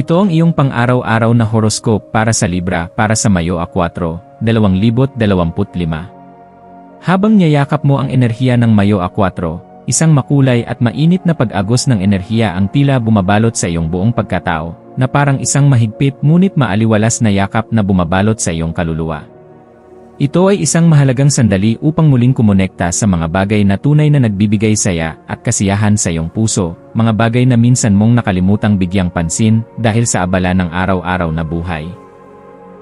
Ito ang iyong pang-araw-araw na horoscope para sa Libra para sa Mayo a 4, 2025. Habang niyayakap mo ang enerhiya ng Mayo a 4, isang makulay at mainit na pag-agos ng enerhiya ang tila bumabalot sa iyong buong pagkatao, na parang isang mahigpit ngunit maaliwalas na yakap na bumabalot sa iyong kaluluwa. Ito ay isang mahalagang sandali upang muling kumonekta sa mga bagay na tunay na nagbibigay saya at kasiyahan sa iyong puso, mga bagay na minsan mong nakalimutang bigyang pansin dahil sa abala ng araw-araw na buhay.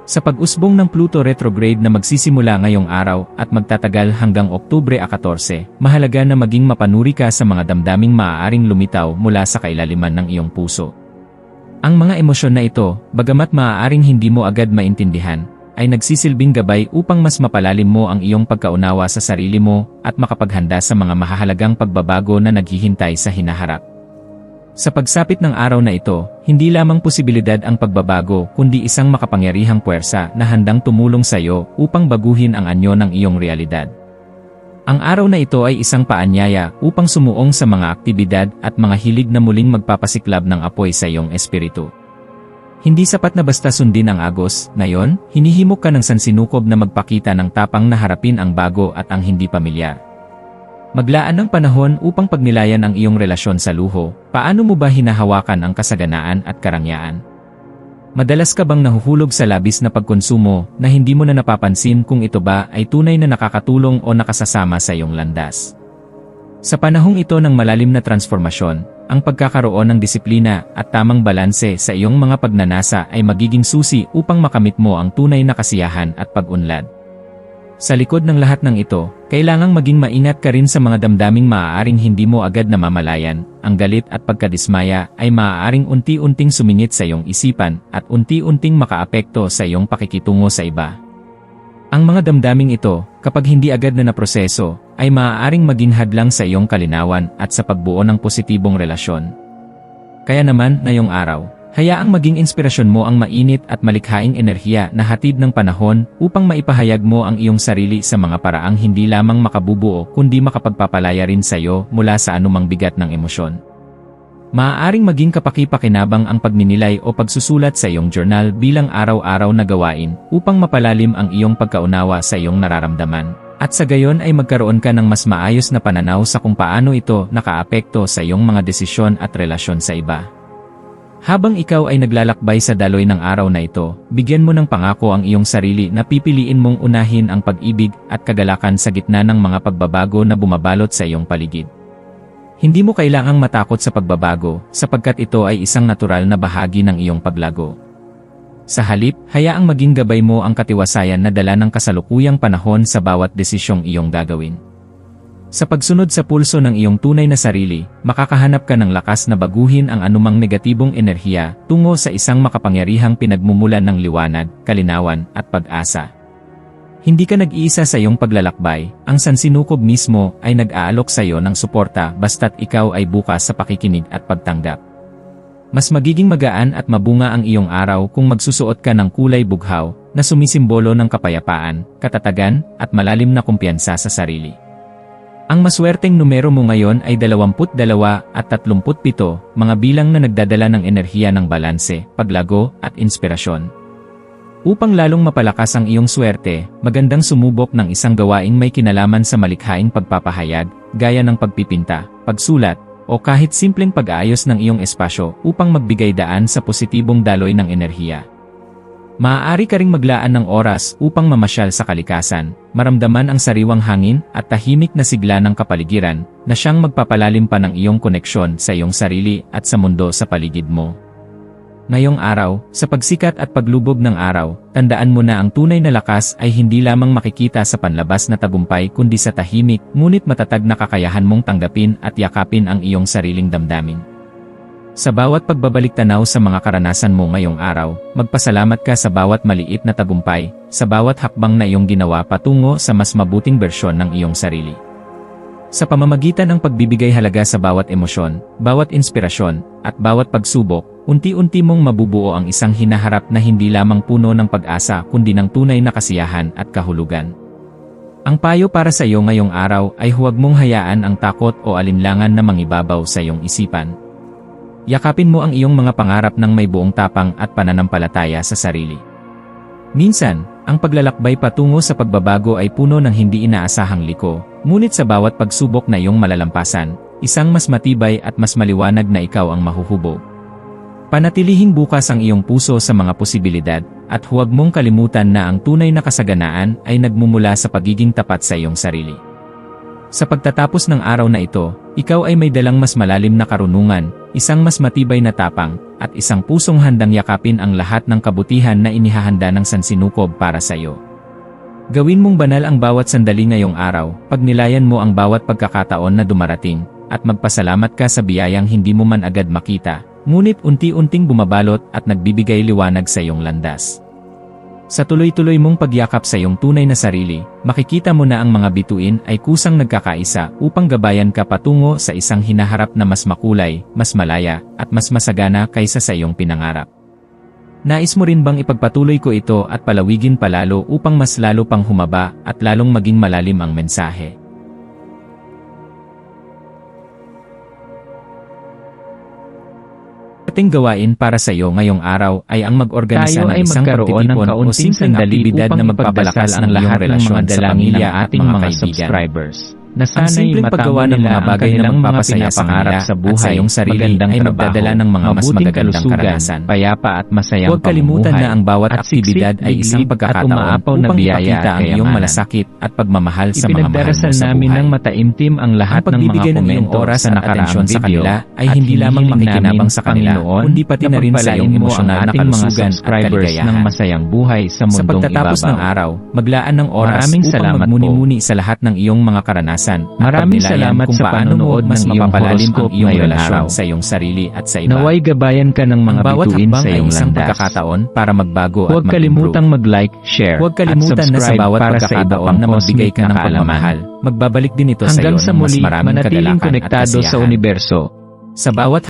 Sa pag-usbong ng Pluto retrograde na magsisimula ngayong araw at magtatagal hanggang Oktubre 14, mahalaga na maging mapanuri ka sa mga damdaming maaaring lumitaw mula sa kailaliman ng iyong puso. Ang mga emosyon na ito, bagamat maaaring hindi mo agad maintindihan, ay nagsisilbing gabay upang mas mapalalim mo ang iyong pagkaunawa sa sarili mo at makapaghanda sa mga mahahalagang pagbabago na naghihintay sa hinaharap. Sa pagsapit ng araw na ito, hindi lamang posibilidad ang pagbabago kundi isang makapangyarihang puwersa na handang tumulong sa iyo upang baguhin ang anyo ng iyong realidad. Ang araw na ito ay isang paanyaya upang sumuong sa mga aktibidad at mga hilig na muling magpapasiklab ng apoy sa iyong espiritu. Hindi sapat na basta sundin ang agos, ngayon, hinihimok ka ng sansinukob na magpakita ng tapang na harapin ang bago at ang hindi pamilyar. Maglaan ng panahon upang pagnilayan ang iyong relasyon sa luho, paano mo ba hinahawakan ang kasaganaan at karangyaan? Madalas ka bang nahuhulog sa labis na pagkonsumo na hindi mo na napapansin kung ito ba ay tunay na nakakatulong o nakasasama sa iyong landas? Sa panahong ito ng malalim na transformasyon, ang pagkakaroon ng disiplina at tamang balanse sa iyong mga pagnanasa ay magiging susi upang makamit mo ang tunay na kasiyahan at pag-unlad. Sa likod ng lahat ng ito, kailangang maging maingat ka rin sa mga damdaming maaaring hindi mo agad namamalayan. Ang galit at pagkadismaya ay maaaring unti-unting sumingit sa iyong isipan at unti-unting makaapekto sa iyong pakikitungo sa iba. Ang mga damdaming ito, kapag hindi agad na naproseso, ay maaaring maging hadlang sa iyong kalinawan at sa pagbuo ng positibong relasyon. Kaya naman, ngayong araw, hayaang maging inspirasyon mo ang mainit at malikhaing enerhiya na hatid ng panahon upang maipahayag mo ang iyong sarili sa mga paraang hindi lamang makabubuo kundi makapagpapalaya rin sa iyo mula sa anumang bigat ng emosyon. Maaaring maging kapaki-pakinabang ang pagninilay o pagsusulat sa iyong journal bilang araw-araw na gawain upang mapalalim ang iyong pagkaunawa sa iyong nararamdaman. At sa gayon ay magkaroon ka ng mas maayos na pananaw sa kung paano ito nakaapekto sa iyong mga desisyon at relasyon sa iba. Habang ikaw ay naglalakbay sa daloy ng araw na ito, bigyan mo ng pangako ang iyong sarili na pipiliin mong unahin ang pag-ibig at kagalakan sa gitna ng mga pagbabago na bumabalot sa iyong paligid. Hindi mo kailangang matakot sa pagbabago, sapagkat ito ay isang natural na bahagi ng iyong paglago. Sa halip, hayaang maging gabay mo ang katiwasayan na dala ng kasalukuyang panahon sa bawat desisyong iyong gagawin. Sa pagsunod sa pulso ng iyong tunay na sarili, makakahanap ka ng lakas na baguhin ang anumang negatibong enerhiya tungo sa isang makapangyarihang pinagmumulan ng liwanag, kalinawan, at pag-asa. Hindi ka nag-iisa sa iyong paglalakbay, ang sansinukob mismo ay nag-aalok sa iyo ng suporta basta't ikaw ay bukas sa pakikinig at pagtanggap. Mas magiging magaan at mabunga ang iyong araw kung magsusuot ka ng kulay bughaw na sumisimbolo ng kapayapaan, katatagan, at malalim na kumpiyansa sa sarili. Ang maswerteng numero mo ngayon ay 22 at 37, mga bilang na nagdadala ng enerhiya ng balanse, paglago, at inspirasyon. Upang lalong mapalakas ang iyong swerte, magandang sumubok ng isang gawaing may kinalaman sa malikhaing pagpapahayag, gaya ng pagpipinta, pagsulat, o kahit simpleng pag-aayos ng iyong espasyo upang magbigay daan sa positibong daloy ng enerhiya. Maaari ka ring maglaan ng oras upang mamasyal sa kalikasan, maramdaman ang sariwang hangin at tahimik na sigla ng kapaligiran na siyang magpapalalim pa ng iyong koneksyon sa iyong sarili at sa mundo sa paligid mo. Ngayong araw, sa pagsikat at paglubog ng araw, tandaan mo na ang tunay na lakas ay hindi lamang makikita sa panlabas na tagumpay kundi sa tahimik, ngunit matatag na kakayahan mong tanggapin at yakapin ang iyong sariling damdamin. Sa bawat pagbabalik tanaw sa mga karanasan mo ngayong araw, magpasalamat ka sa bawat maliit na tagumpay, sa bawat hakbang na iyong ginawa patungo sa mas mabuting bersyon ng iyong sarili. Sa pamamagitan ng pagbibigay halaga sa bawat emosyon, bawat inspirasyon, at bawat pagsubok, unti-unti mong mabubuo ang isang hinaharap na hindi lamang puno ng pag-asa kundi ng tunay na kasiyahan at kahulugan. Ang payo para sa iyo ngayong araw ay huwag mong hayaan ang takot o alinlangan na mangibabaw sa iyong isipan. Yakapin mo ang iyong mga pangarap ng may buong tapang at pananampalataya sa sarili. Minsan, ang paglalakbay patungo sa pagbabago ay puno ng hindi inaasahang liko, ngunit sa bawat pagsubok na iyong malalampasan, isang mas matibay at mas maliwanag na ikaw ang mahuhubog. Panatilihing bukas ang iyong puso sa mga posibilidad, at huwag mong kalimutan na ang tunay na kasaganaan ay nagmumula sa pagiging tapat sa iyong sarili. Sa pagtatapos ng araw na ito, ikaw ay may dalang mas malalim na karunungan, isang mas matibay na tapang, at isang pusong handang yakapin ang lahat ng kabutihan na inihahanda ng sansinukob para sa iyo. Gawin mong banal ang bawat sandali ngayong araw, pagnilayan mo ang bawat pagkakataon na dumarating, at magpasalamat ka sa biyayang hindi mo man agad makita, ngunit unti-unting bumabalot at nagbibigay liwanag sa iyong landas. Sa tuloy-tuloy mong pagyakap sa iyong tunay na sarili, makikita mo na ang mga bituin ay kusang nagkakaisa upang gabayan ka patungo sa isang hinaharap na mas makulay, mas malaya, at mas masagana kaysa sa iyong pinangarap. Nais mo rin bang ipagpatuloy ko ito at palawigin palalo upang mas lalo pang humaba at lalong maging malalim ang mensahe? Ating gawain para sa iyo ngayong araw ay ang mag-organisa ng isang pagtitipon o simpleng aktibidad na magpapalakas ang lahat ng mga mga ng ating mga kaibigan. subscribers. Na Ang sana'y simpleng matamo paggawa ng mga ang bagay na magpapasaya sa kanila sa at buhay, sa iyong sarili ay magdadala ng mga mas magagandang karanasan. payapa at masayang Huwag kalimutan na ang bawat at aktibidad ay isang at pagkakataon upang biyaya ipakita at ang iyong malasakit at pagmamahal sa mga mahal mo Ipinagdarasal sa namin ng mataimtim ang lahat Ang ng mga komento oras sa at nakaraang sa kanila ay at hindi lamang makikinabang sa kanila, kundi pati na rin sa iyong mo ang emosyonal na kalusugan at kaligayahan. ng masayang buhay sa Sa mundong pagtatapos ibabaw. ng araw, maglaan ng oras upang magmuni-muni sa lahat ng iyong mga karanasan at Maraming salamat kung sa panonood mas mapapalalim ang iyong relasyon araw. sa iyong sarili at sa iba. Naway gabayan ka ng mga bawat bituin sa iyong landas. pagkakataon para magbago at Huwag mag-improve. kalimutang mag-like, share, Huwag kalimutan at na sa subscribe bawat para sa iba pang na magbigay ka ng kaalaman. Magbabalik din ito sa iyo sa ng mas muli, maraming manatiling at konektado sa kasiyahan. universo. Sa bawat